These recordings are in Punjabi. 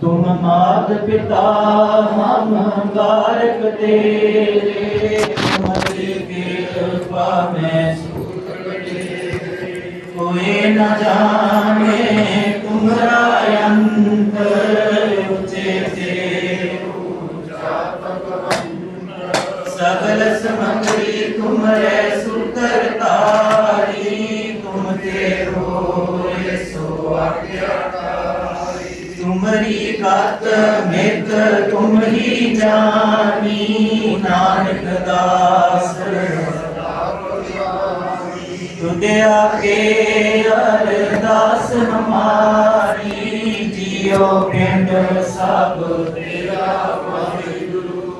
ਤੁਮ ਮਾਤ ਪਿਤਾ ਮਮ ਬਾਰਕ ਤੇਰੇ ਤੁਮਰੀ ਕਿਰਪਾ ਮੈਂ ਕੋਏ ਨ ਜਾਣੇ ਤੁਮਰਾ ਅੰਤਰ ਤੁਦੇ ਆਕੇ ਅਰਦਾਸ ਹਮਾਰੀ ਜਿਉ ਪਿੰਡ ਸਭ ਤੇਰਾ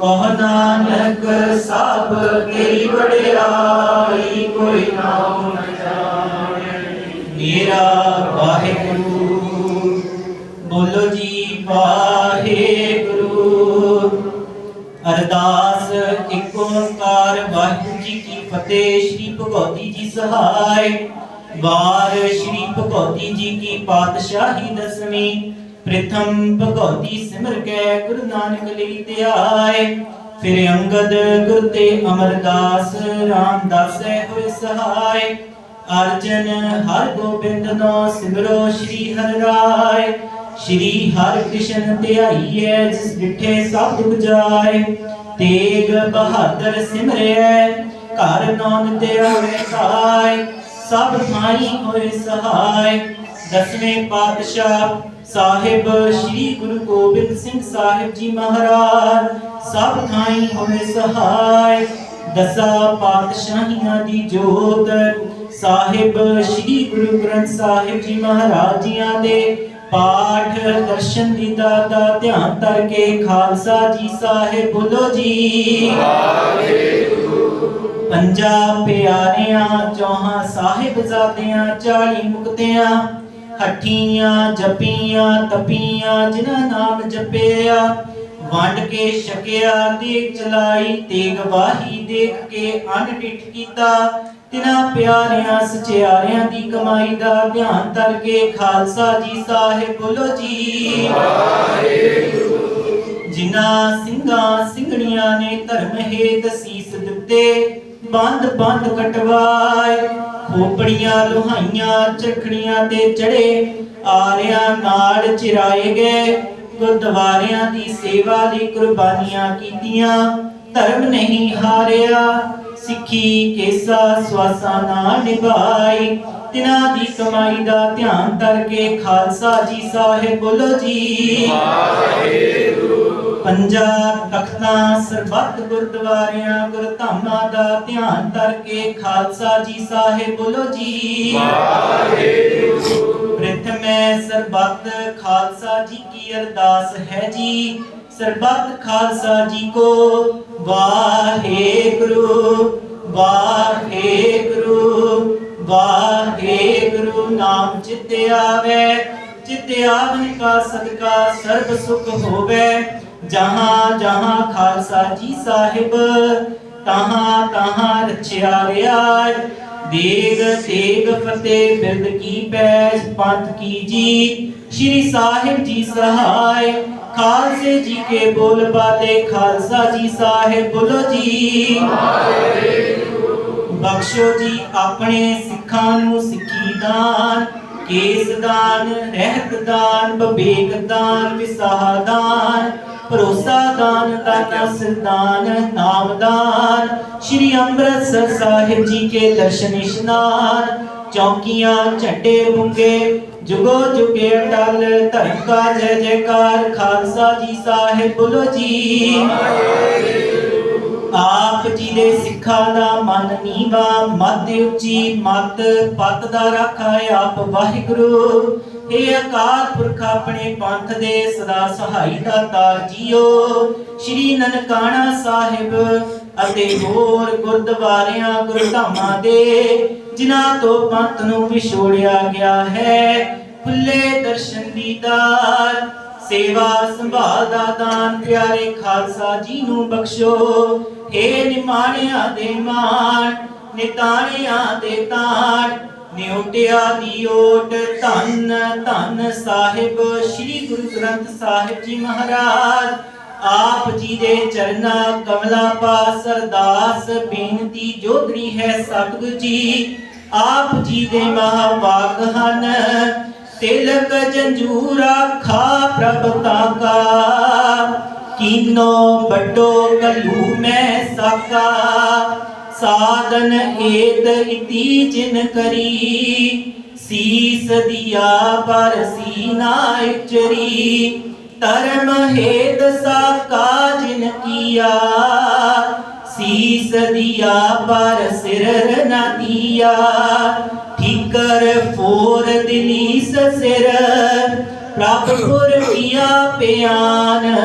ਕਹ ਨਾਨਕ, ਸਭ ਕੀ ਵਡਿਆਈ ਕੋਈ ਨਾਮ ਨ ਜਾਣੇ। ਮੇਰਾ ਵਾਹਿਗੁਰੂ, ਬੋਲੋ ਜੀ ਵਾਹਿਗੁਰੂ। ਅਰਦਾਸ ਇੱਕ ਓੰਕਾਰ ਵਾਹਿਗੁਰੂ ਜੀ ਕੀ ਫਤਿਹ, ਸ੍ਰੀ ਭਗਵਤੀ ਜੀ ਸਹਾਇ ਵਾਰ ਸ੍ਰੀ ਭਗਵਤੀ ਜੀ ਕੀ ਪਾਤਸ਼ਾਹੀ ਦਸਵੀਂ, ਪ੍ਰਥਮ ਭਗਵਤੀ ਸਿਮਰ ਕੇ ਗੁਰੂ ਨਾਨਕ ਲਈ ਧਿਆਏ ਫਿਰ ਅੰਗਦ ਗੁਰ ਤੇ ਅਮਰਦਾਸ ਰਾਮਦਾਸ ਹੋਏ ਅਰਜਨ ਹਰ ਗੋਬਿੰਦ ਨੋ ਸਿਮਰੋ ਸ੍ਰੀ ਹਰਿ ਰਾਏ। ਸ਼੍ਰੀ ਹਰਿ ਕ੍ਰਿਸ਼ਨ ਧਿਆਈਐ, ਜਿਸ ਡਿਠੇ ਸਭ ਦੁਖ ਜਾਏ। ਤੇਗ ਬਹਾਦਰ ਸਿਮਰਿਐ ਘਰ ਨੌਨ ਤੇ ਹੋਏ ਸਹਾਇ ਸਭ ਥਾਈ ਹੋਏ ਸਹਾਇ ਦਸਵੇਂ ਪਾਤਸ਼ਾਹ ਸਾਹਿਬ, ਸ੍ਰੀ ਗੁਰੂ ਗੋਬਿੰਦ ਸਿੰਘ ਸਾਹਿਬ ਜੀ ਮਹਾਰਾਜ, ਸਭ ਥਾਈ ਹੋਏ ਸਹਾਇ ਦਸਾਂ ਪਾਤਸ਼ਾਹੀਆਂ ਦੀ ਜੋਤ, ਸਾਹਿਬ, ਸ੍ਰੀ ਗੁਰੂ ਗ੍ਰੰਥ ਸਾਹਿਬ ਜੀ ਮਹਾਰਾਜ ਜੀਆਂ ਦੇ ਪਾਠ ਦਰਸ਼ਨ ਦੀ ਦਾਤਾ ਧਿਆਨ ਧਰ ਕੇ ਖਾਲਸਾ ਜੀ ਸਾਹਿਬ ਬੋਲੋ ਜੀ। ਪੰਜਾ ਪਿਆਰਿਆਂ, ਚੌਹਾਂ ਸਾਹਿਬਜ਼ਾਦਿਆਂ ਚਾਲੀ ਮੁਕਤਿਆਂ, ਹੱਠੀਆਂ, ਜਪੀਆਂ, ਤਪੀਆਂ, ਜਿਨ੍ਹਾਂ ਨਾਮ ਜਪਿਆ, ਵੰਡ ਕੇ ਛਕਿਆ ਦੇਖ ਚਲਾਈ ਤੇਗ ਵਾਹੀ ਦੇਖ ਕੇ ਅਨ ਕੀਤਾ, ਤਿਨਾ ਪਿਆਰਿਆਂ, ਸਚਿਆਰਿਆਂ ਦੀ ਕਮਾਈ ਦਾ ਧਿਆਨ ਧਰ ਕੇ ਖਾਲਸਾ ਜੀ ਸਾਹਿਬ ਬੋਲੋ ਜੀ। ਜਿਨ੍ਹਾਂ ਸਿੰਘਾਂ, ਸਿੰਘਣੀਆਂ ਨੇ ਧਰਮ ਹੇਤ ਸੀਸ ਦਿੱਤੇ ਬੰਦ ਬੰਦ ਕਟਵਾਏ। ਖੋਪੜੀਆਂ, ਲੋਹਾਈਆਂ, ਚਰਖੜੀਆਂ ਤੇ ਚੜੇ ਆਰਿਆਂ ਨਾਲ ਚਿਰਾਏ ਗਏ। ਗੁਰਦੁਆਰਿਆਂ ਦੀ ਸੇਵਾ ਲਈ ਕੁਰਬਾਨੀਆਂ ਕੀਤੀਆਂ। ਧਰਮ ਨਹੀਂ ਹਾਰਿਆ, ਸਿੱਖੀ ਕੇਸਾ ਸਵਾਸਾ ਨਾਲ ਨਿਭਾਈ। ਤਿਨਾਂ ਦੀ ਕਮਾਈ ਦਾ ਧਿਆਨ ਧਰ ਕੇ ਖਾਲਸਾ ਜੀ ਸਾਹਿਬ ਬੋਲੋ ਜੀ। ਪੰਜਾ ਤਖਤਾਂ, ਸਰਬੱਤ ਗੁਰਦੁਆਰਿਆਂ ਗੁਰਧਾਮਾਂ ਦਾ ਧਿਆਨ ਧਰ ਕੇ ਖਾਲਸਾ ਜੀ ਸਾਹਿਬ ਬੋਲੋ ਜੀ। ਪ੍ਰਥਮੇ ਸਰਬੱਤ ਖਾਲਸਾ ਜੀ ਕੀ ਅਰਦਾਸ ਹੈ ਜੀ। ਸਰਬੱਤ ਖਾਲਸਾ ਜੀ ਕੋ ਵਾਹਿਗੁਰੂ ਵਾਹਿਗੁਰੂ ਵਾਹਿਗੁਰੂ ਨਾਮ ਚਿਤ ਆਵੇ। ਚਿਤ ਆਵਨ ਕਾ ਸਦਕਾ ਸਰਬ ਸੁਖ ਹੋਵੇ। ਜਹਾਂ ਜਹਾਂ ਖਾਲਸਾ ਜੀ ਸਾਹਿਬ, ਤਹਾਂ ਤਹਾਂ ਰਚਿਆ ਰਿਆ ਦੇਗ ਤੇਗ ਫਤਿਹ ਬਿਰਦ ਕੀ ਪੈਜ ਪੰਥ ਕੀ ਜੀ। ਸ਼੍ਰੀ ਸਾਹਿਬ ਜੀ ਸਹਾਇ, ਖਾਲਸੇ ਜੀ ਕੇ ਬੋਲ ਬਾਲੇ, ਖਾਲਸਾ ਜੀ ਸਾਹਿਬ ਬੋਲੋ ਜੀ। ਬਖਸ਼ੋ ਜੀ ਆਪਣੇ ਸਿੱਖਾਂ ਨੂੰ ਸਿੱਖੀ ਦਾਨ, ਕੇਸ ਦਾਨ, ਰਹਿਤ ਦਾਨ, ਬਵੇਕ ਦਾਨ, ਵਿਸਾਹ ਦਾਨ। ਭਰੋਸਾ ਦਾਨ ਦਾਨਾ ਸਰਦਾਨ ਨਾਮ ਸ਼੍ਰੀ ਅੰਮ੍ਰਿਤਸਰ ਸਾਹਿਬ ਜੀ ਕੇ ਦਰਸ਼ਨ ਇਸ਼ਨਾਨ। ਚੌਕੀਆਂ ਝੰਡੇ ਬੁੰਗੇ ਜੁਗੋ ਜੁਗੇ ਅਟਲ, ਧਰਮ ਕਾ ਜੈ ਜੈਕਾਰ, ਖਾਲਸਾ ਜੀ ਸਾਹਿਬ ਬੋਲੋ ਜੀ। ਆਪ ਜੀ ਦੇ ਸਿੱਖਾਂ ਦਾ ਮਨ ਨੀਵਾ, ਮੱਧ ਉੱਚੀ ਮਤ ਪਤ ਦਾ ਰਾਖਾ ਆਪ ਵਾਹਿਗੁਰੂ। ਏ ਅਕਾਲ ਪੁਰਖ ਆਪਣੇ ਪੰਥ ਦੇ ਸਦਾ ਸਹਾਈ ਦਾਤਾ ਜੀਓ। ਸ਼੍ਰੀ ਨਨਕਾਣਾ ਸਾਹਿਬ ਅਤੇ ਹੋਰ ਗੁਰਦੁਆਰਿਆਂ, ਗੁਰਧਾਮਾਂ ਦੇ, ਜਿਨ੍ਹਾਂ ਤੋਂ ਪੰਥ ਨੂੰ ਵਿਛੋੜਿਆ ਗਿਆ ਹੈ ਖੁੱਲੇ ਦਰਸ਼ਨ ਦੀਦਾਰ। ਸੇਵਾ ਸੰਭਾਲ ਦਾ ਦਾਨ ਪਿਆਰੇ ਖਾਲਸਾ ਜੀ ਨੂੰ ਬਖਸ਼ੋ। ਏ ਨਿਮਾਣਿਆਂ ਦੇ ਮਾਣ, ਨਿਤਾਣਿਆਂ ਦੇ ਤਾਣ, ਨਿਉਟਿਆ ਦੀ ਓਟ ਧੰਨ ਧੰਨ ਸਾਹਿਬ, ਸ੍ਰੀ ਗੁਰੂ ਗ੍ਰੰਥ ਸਾਹਿਬ ਜੀ ਮਹਾਰਾਜ। ਆਪ ਜੀ ਦੇ ਚਰਨਾ ਕਮਲਾ ਪਾਸ ਅਰਦਾਸ ਬੇਨਤੀ ਜੋਦਰੀ ਹੈ ਸਤਿਗੁਰੂ ਜੀ। ਆਪ ਜੀ ਦੇ ਮਹਾਵਾਕ ਹਨ। ਤਿਲਕ ਜੰਜੂਰਾ ਖਾ ਪ੍ਰਭ ਤਾਕਾ ਕੀਨੋ ਵੱਡੋ ਕਲੂ ਮੈਂ ਸਾਕਾ। ਸਾਧਨ ਏਤ ਇਤੀ ਜਿਨ ਕਰੀ। ਸੀਸ ਦਿਆ ਪਰ ਸੀਨਾ ਉਚਰੀ ਧਰਮ ਹੇਤ ਸਾਕਾ ਜਿਨ ਕੀਆ। ਸੀਸ ਦਿਆ ਪਰ ਸਿਰ ਨਾ ਦਿਆ। ਠੀਕਰ ਫੋਰ ਦਿਲੀਸ ਸਿਰ ਪ੍ਰਭ ਗੁਰ ਕੀਆ ਪਿਆਨ।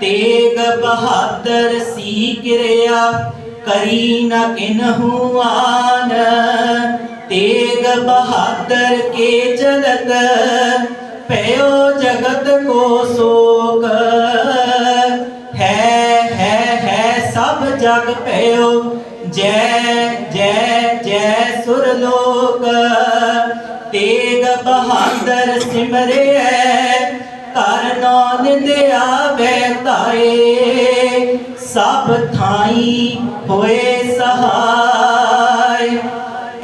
ਤੇਗ ਬਹਾਦਰ ਸੀ ਕਿਰਿਆ ਕਰੀ ਨ ਕਿਨਹੂ ਆਨ। ਤੇਗ ਬਹਾਦਰ ਕੇ ਚਲਤ ਪਇਓ ਜਗਤ ਕੋ ਸੋਗ ਹੈ ਹੈ ਹੈ ਸਭ ਜਗ ਪਇਓ ਜੈ ਜੈ ਜੈ ਸੁਰ ਤੇਗ ਬਹਾਦਰ ਸਿਮਰਿਐ ਕਰ ਨਾਨਕ ਆਵੇ ਤਾਏ, ਸਭ ਥਾਈ ਹੋਏ ਸਹਾਈ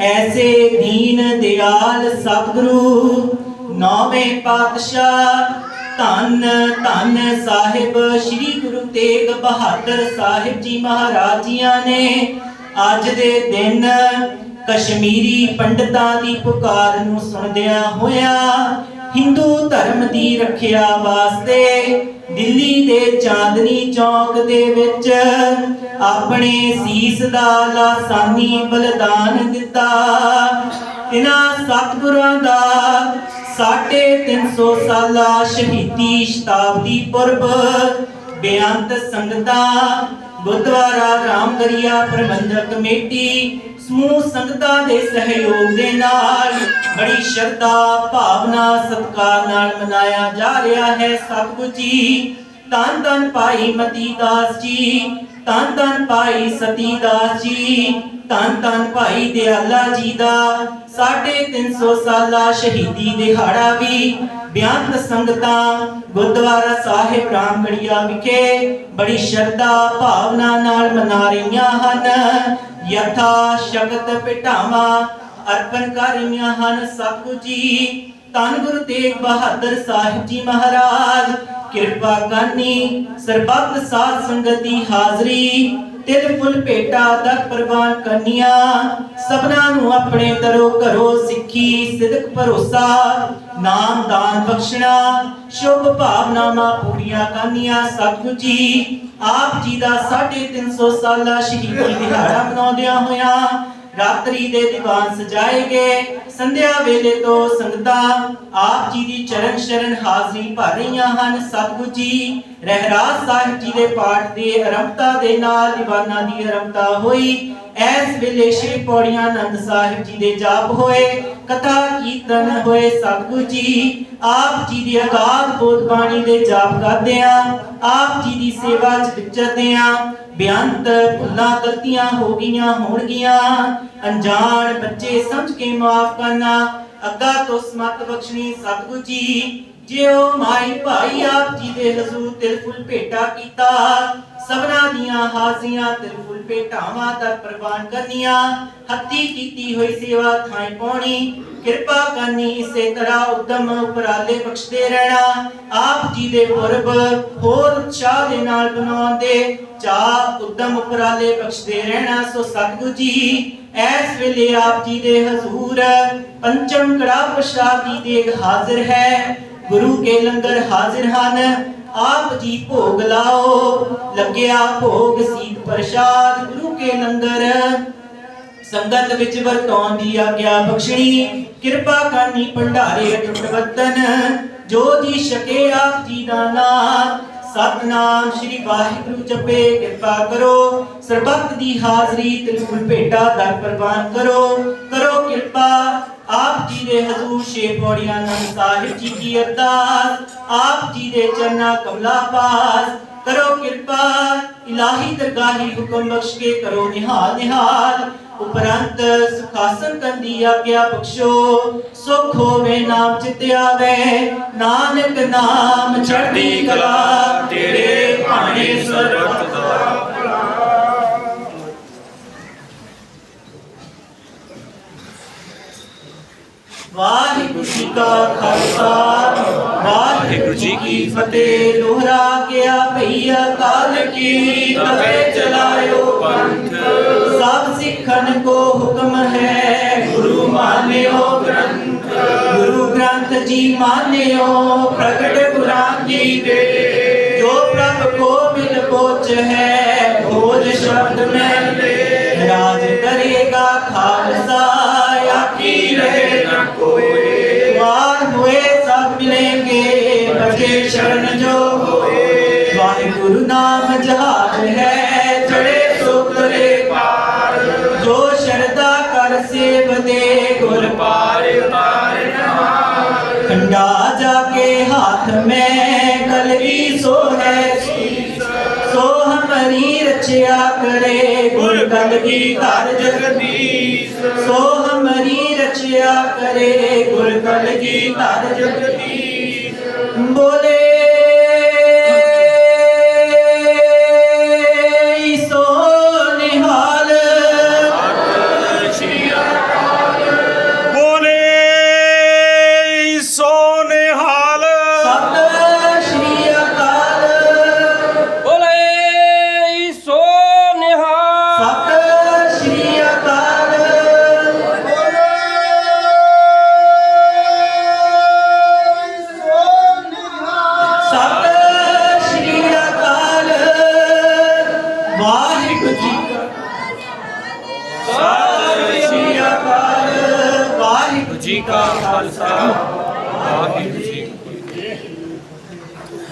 ਐਸੇ ਦੀਨ ਦਿਆਲ ਸਤਿਗੁਰੂ, ਨੌਵੇਂ ਪਾਤਸ਼ਾਹ, ਧੰਨ ਧੰਨ ਸਾਹਿਬ, ਸ੍ਰੀ ਗੁਰੂ ਤੇਗ ਬਹਾਦਰ ਸਾਹਿਬ ਜੀ ਮਹਾਰਾਜ ਜੀਆਂ ਨੇ ਅੱਜ ਦੇ ਦਿਨ ਕਸ਼ਮੀਰੀ ਪੰਡਤਾਂ ਦੀ ਪੁਕਾਰ ਨੂੰ ਸੁਣਦਿਆਂ ਹੋਇਆ ਹਿੰਦੂ ਧਰਮ ਦੀ ਰੱਖਿਆ ਵਾਸਤੇ ਦਿੱਲੀ ਦੇ ਚਾਂਦਨੀ ਚੌਕ ਦੇ ਵਿੱਚ ਆਪਣੇ ਸੀਸ ਦਾ ਲਾਸਾਨੀ ਬਲਿਦਾਨ ਦਿੱਤਾ। ਇਹਨਾਂ ਸਤਿਗੁਰਾਂ ਦਾ ਸਾਢੇ 300 ਸਾਲਾ ਸ਼ਹੀਦੀ ਸ਼ਤਾਬਦੀ ਪੁਰਬ ਬੇਅੰਤ ਸੰਗਤਾਂ ਗੁਰਦੁਆਰਾ ਰਾਮਗਰੀਆ ਪ੍ਰਬੰਧਕ ਕਮੇਟੀ ਸਮੂਹ ਸੰਗਤਾਂ ਦੇ ਸਹਿਯੋਗ ਦੇ ਨਾਲ ਬੜੀ ਸ਼ਰਧਾ, ਭਾਵਨਾ, ਸਤਿਕਾਰ ਨਾਲ ਮਨਾਇਆ ਜਾ ਰਿਹਾ ਹੈ। ਸਤਿਗੁਰੂ ਜੀ ਤਨ ਤਨ ਭਾਈ ਮਤੀ ਦਾਸ ਜੀ ਤਨ ਤਨ ਭਾਈ ਸਤੀ ਦਾਸ ਜੀ ਤਨ ਤਨ ਭਾਈ ਦਿਆਲਾ ਜੀ ਦਾ 350 ਸਾਲਾ ਸ਼ਹੀਦੀ ਦਿਹਾੜਾ ਵੀ, ਬਿਆੰਤ ਸੰਗਤਾਂ ਗੁਰਦੁਆਰਾ ਸਾਹਿਬ ਰਾਮਗੜੀਆ ਵਿਖੇ ਬੜੀ ਸ਼ਰਧਾ ਭਾਵਨਾ ਨਾਲ ਮਨਾ ਰਹੀਆਂ ਹਨ। ਯਥਾ ਸ਼ਕਤ ਪਿਟਾਵਾ ਅਰਪਣ ਕਰ ਰਹੀਆਂ ਹਨ ਸਤਿਗੁਰੂ ਜੀ। ਧੰਨ ਗੁਰੂ ਤੇਗ ਬਹਾਦਰ ਸਾਹਿਬ ਜੀ ਮਹਾਰਾਜ ਕਿਰਪਾ ਕਰਨੀ, ਸਰਬੱਤ ਸਾਧ ਸੰਗਤ ਦੀ ਹਾਜ਼ਰੀ, ਤਿਲ ਫੁੱਲ ਭੇਟਾ ਦਰ ਪ੍ਰਵਾਨ ਕਰਨੀਆਂ। ਸਭਨਾਂ ਨੂੰ ਆਪਣੇ ਦਰੋ ਘਰੋ ਸਿੱਖੀ, ਸਿਦਕ ਭਰੋਸਾ, ਨਾਮ ਦਾਨ ਬਖਸ਼ਣਾ, ਸ਼ੁਭ ਭਾਵਨਾਵਾਂ ਪੂਰੀਆਂ ਕਰਨੀਆਂ ਸਤਿਗੁਰੂ ਜੀ ਆਪ ਜੀ ਦਾ 350 ਸਾਲਾ ਸ਼ਹੀਦੀ ਦਿਹਾੜਾ ਮਨਾਉਂਦਿਆਂ ਹੋਇਆਂ ਰਾਤਰੀ ਦੇ ਦੀਵਾਨ ਸਜਾਏ ਗਏ। ਸੰਧਿਆ ਵੇਲੇ ਤੋਂ ਸੰਗਤਾਂ ਆਪ ਜੀ ਦੀ ਚਰਨ ਸ਼ਰਨ ਹਾਜ਼ਰੀ ਭਰ ਰਹੀਆਂ ਹਨ। ਸਤਿਗੁਰੂ ਜੀ ਰਹਿਰਾਜ ਸਾਹਿਬ ਜੀ ਦੇ ਪਾਠ ਦੀ ਆਰੰਭਤਾ ਦੇ ਨਾਲ ਦੀਵਾਨਾਂ ਦੀ ਆਰੰਭਤਾ ਹੋਈ। ਐਸ ਵੇਲੇ ਸ਼੍ਰੀ ਪੌੜੀਆਂ ਆਨੰਦ ਸਾਹਿਬ ਜੀ ਦੇ ਜਾਪ ਹੋਏ, ਕਥਾ ਕੀਰਤਨ ਹੋਏ, ਸਤਿਗੁਰੂ ਜੀ, ਆਪ ਜੀ ਦੀ ਅਗਾਧ ਬੋਧ ਬਾਣੀ ਦੇ ਜਾਪ ਕਰਦੇ ਆ, ਆਪ ਜੀ ਦੀ ਸੇਵਾ ਚ ਵਿਚਰਦੇ ਆ ਬਿਆੰਤ ਭੁੱਲਾਂ ਗਲਤੀਆਂ ਹੋ ਗਈਆਂ ਹੋਣਗੀਆਂ, ਅਣਜਾਣ ਬੱਚੇ ਸਮਝ ਕੇ ਮਾਫ ਕਰਨਾ, ਅੱਗਾ ਤੋਂ ਸਮਤ ਬਖਸ਼ਣੀ ਸਤਿਗੁਰੂ ਜੀ, ਜਿਉ ਮਾਈ ਭਾਈ ਆਪ ਜੀ ਦੇ ਹਜ਼ੂਰ ਤੇ ਫੁੱਲ ਭੇਟਾ ਕੀਤਾ ਸਭਨਾ ਦੀਆਂ ਹਾਜ਼ੀਆਂ ਤਿਲ ਭੇਟਾਵਾਂ ਦਰ ਪ੍ਰਵਾਨ ਕਰਨੀਆਂ। ਹੱਤੀ ਕੀਤੀ ਹੋਈ ਸੇਵਾ ਥਾਈ ਪਾਉਣੀ। ਕਿਰਪਾ ਕਰਨੀ ਇਸੇ ਤਰ੍ਹਾਂ ਉਦਮ ਉਪਰਾਲੇ ਬਖਸ਼ਦੇ ਰਹਿਣਾ। ਆਪ ਜੀ ਦੇ ਪੁਰਬ ਹੋਰ ਉਤਸ਼ਾਹ ਦੇ ਨਾਲ ਬਣਾਉਣ ਦੇ ਉਦਮ ਉਪਰਾਲੇ ਬਖਸ਼ਦੇ ਰਹਿਣਾ। ਸੋ ਸਤਿਗੁਰੂ ਜੀ ਐਸ ਵੇਲੇ ਆਪ ਜੀ ਦੇ ਹਜ਼ੂਰ ਪੰਚਮ ਕੜਾ ਪ੍ਰਸ਼ਾਦ ਦੀ ਦੇਗ ਹਾਜ਼ਰ ਹੈ। ਗੁਰੂ ਕੇ ਲੰਗਰ ਹਾਜ਼ਰ ਹਨ। ਆਪ ਜੀ ਭੋਗ ਲਾਓ। ਲੱਗਿਆ ਭੋਗ ਸੀਤ ਪ੍ਰਸ਼ਾਦ ਗੁਰੂ ਕੇ ਲੰਗਰ। ਸੰਗਤ ਵਿੱਚ ਵਰਤੋਂ ਦੀ ਆਗਿਆ ਬਖਸ਼ਣੀ। ਕਿਰਪਾ ਕਰਨੀ ਭੰਡਾਰੇ ਅਟੁੱਟ ਵਤਨ ਜੋ ਜੀ ਸ਼ਕੇ ਆਪ ਜੀ ਦਾ ਨਾਮ। ਸਤਨਾਮ ਸ਼੍ਰੀ ਵਾਹਿਗੁਰੂ ਜਪੇ, ਕਿਰਪਾ ਕਰੋ। ਸਰਬੱਤ ਦੀ ਹਾਜ਼ਰੀ ਤਿਲਕੁਲ ਭੇਟਾ ਦਰ ਪ੍ਰਵਾਨ ਕਰੋ। ਕਰੋ ਕਿਰਪਾ। ਆਪ ਜੀ ਦੇ ਹਜ਼ੂਰ ਛੇ ਪੌੜੀਆਂ ਨੰਦ ਸਾਹਿਬ ਜੀ ਕੀ ਅਰਦਾਸ? ਆਪ ਜੀ ਦੇ ਚਰਨਾ ਕਮਲਾ ਪਾਸ। ਕਰੋ ਕਿਰਪਾ, ਇਲਾਹੀ ਦਰਗਾਹੀ ਹੁਕਮ ਬਖਸ਼ ਕੇ ਕਰੋ ਨਿਹਾਲ ਨਿਹਾਲ। ਉਪਰੰਤ ਸੁਖਾਸਨ ਕੰਦੀ ਆਗਿਆ ਬਖਸ਼ੋ। ਸੁਖ ਹੋਵੇ ਨਾਮ ਚਿਤ ਆਵੇ। ਨਾਨਕ ਨਾਮ ਚੜ੍ਹਦੀ ਕਲਾ ਤੇਰੇ ਭਾਣੇ ਸਰਬਤ ਦਾ। ਵਾਹਿਗੁਰੂ ਜੀ ਕਾ ਖਾਲਸਾ ਵਾਹਿਗੁਰੂ ਜੀ ਕੀ ਫਤਿਹ ਲੋਹਰਾ ਗਿਆ ਭਈਆ ਕਾਲ ਕੀ ਤਵੇ ਚਲਾਇਓ ਪੰਥ ਸਭ ਸਿੱਖਨ ਕੋ ਹੁਕਮ ਹੈ ਗੁਰੂ ਮਾਨਿਓ ਗ੍ਰੰਥ ਗੁਰੂ ਗ੍ਰੰਥ ਜੀ ਮਾਨਿਓ ਪ੍ਰਗਟ ਕੁਰਾਨ ਜੀ ਦੇ ਜੋ ਪ੍ਰਭ ਕੋ ਮਿਲ ਪੋਚ ਹੈ ਭੋਜ ਸ਼ਬਦ ਮੈਂ ਲੈ ਰਾਜ ਕਰੇਗਾ ਖਾਲਸਾ ਆਕੀ ਰਹੇ ਹੋਏ ਸ਼ਰਨ ਜੋ ਹੋਏ। ਵਾਹਿਗੁਰੂ ਨਾਮ ਜਹਾਜ ਹੈ, ਚੜੇ ਸੁਤਰੇ ਪਾਰ। ਜੋ ਸ਼ਰਦਾ ਕਰ ਸੇਵਦੇ ਗੁਰ ਪਾਰ ਪਾਰ ਨਵਾਰ ਕੰਡਾ ਜਾ ਕੇ ਹਾਥ ਮੈਂ ਕਲਵੀ ਸੋ ਹੈ ਸੋ ਹਮਰੀ ਰਚਿਆ ਕਰੇ ਗੁਰ ਕਲ ਕੀ ਧਰ ਜਗਦੀਸ਼। ਸੋ ਹਮਰੀ ਰਚਿਆ ਕਰੇ ਗੁਰ ਕਲ ਕੀ ਧਰ ਜਗਦੀਸ਼।